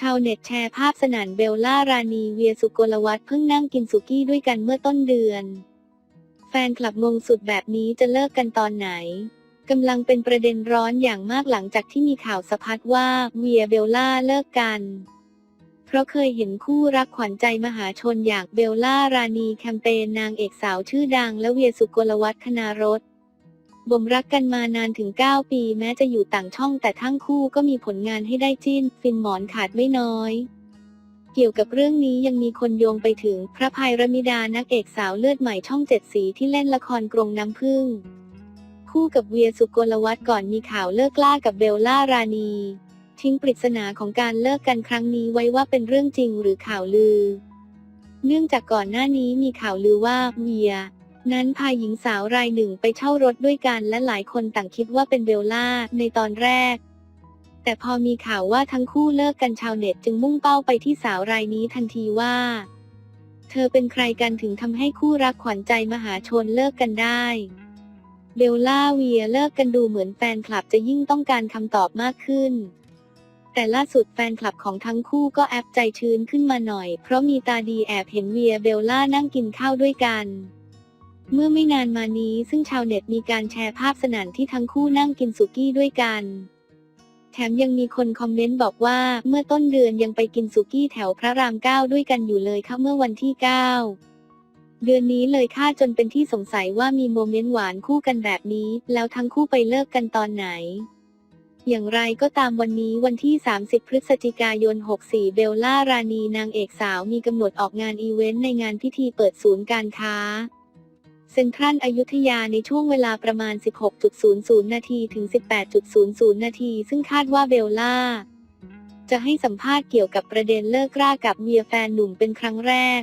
ชาวเน็ตแชร์ภาพสนันเบลล่ารานีเวียสุโกลวัฒเพิ่งนั่งกินสุกี้ด้วยกันเมื่อต้นเดือน แฟนคลับงงสุดแบบนี้จะเลิกกันตอนไหนกำลังเป็นประเด็นร้อนอย่างมากหลังจากที่มีข่าวสะพัดว่าเวียเบลล่าเลิกกัน เพราะเคยเห็นคู่รักขวัญใจมหาชนอย่างเบลล่ารานีแคมเปญนางเอกสาวชื่อดังและเวียสุโกลวัฒน์คณารส บ่มรักกันมานานถึง 9 ปีแม้จะอยู่ต่างช่องแต่ทั้งคู่ก็มีผลงานให้ได้จิ้น ฟินหมอนขาดไม่น้อย เกี่ยวกับเรื่องนี้ยังมีคนโยงไปถึงพระภัยรมิดานักเอกสาวเลือดใหม่ช่องเจ็ดสีที่เล่นละครกรงน้ำผึ้งคู่กับเวียสุโกลวัฒน์ก่อนมีข่าวเลิกล่ากับเบลล่ารานีทิ้งปริศนาของการเลิกกันครั้งนี้ไว้ว่าเป็นเรื่องจริงหรือข่าวลือ เนื่องจากก่อนหน้านี้มีข่าวลือว่าเวีย นั้นพาหญิงสาวรายหนึ่งไปเช่ารถด้วยกันและหลายคนต่างคิดว่าเป็นเบลล่าในตอนแรก แต่พอมีข่าวว่าทั้งคู่เลิกกันชาวเน็ตจึงมุ่งเป้าไปที่สาวรายนี้ทันทีว่า เธอเป็นใครกันถึงทำให้คู่รักขวัญใจมหาชนเลิกกันได้เบลล่าเวียเลิกกันดูเหมือนแฟนคลับจะยิ่งต้องการคำตอบมากขึ้น แต่ล่าสุดแฟนคลับของทั้งคู่ก็แอบใจชื้นขึ้นมาหน่อย เพราะมีตาดีแอบเห็นเวียเบลล่านั่งกินข้าวด้วยกัน เมื่อไม่นานมานี้ซึ่งชาวเน็ตมีการแชร์ภาพสนันที่ทั้งคู่นั่งกินสุกี้ด้วยกัน แถมยังมีคนคอมเมนต์บอกว่าเมื่อต้นเดือนยังไปกินสุกี้แถวพระรามเก้าด้วยกันอยู่เลยค่ะเมื่อวันที่9เดือนนี้เลยค่าจนเป็นที่สงสัยว่ามีโมเมนต์หวานคู่กันแบบนี้ แล้วทั้งคู่ไปเลิกกันตอนไหน อย่างไรก็ตามวันนี้วันที่ 30 พฤศจิกายน 64 เบลล่ารานีนางเอกสาวมีกำหนดออกงานอีเวนต์ในงานพิธีเปิดศูนย์การค้า เซ็นทรัลอยุธยาในช่วงเวลาประมาณ 16.00 นาทีถึง 18.00 นาทีซึ่งคาดว่าเบลล่า จะให้สัมภาษณ์เกี่ยวกับประเด็นเลิกรากับเมียแฟนหนุ่มเป็นครั้งแรก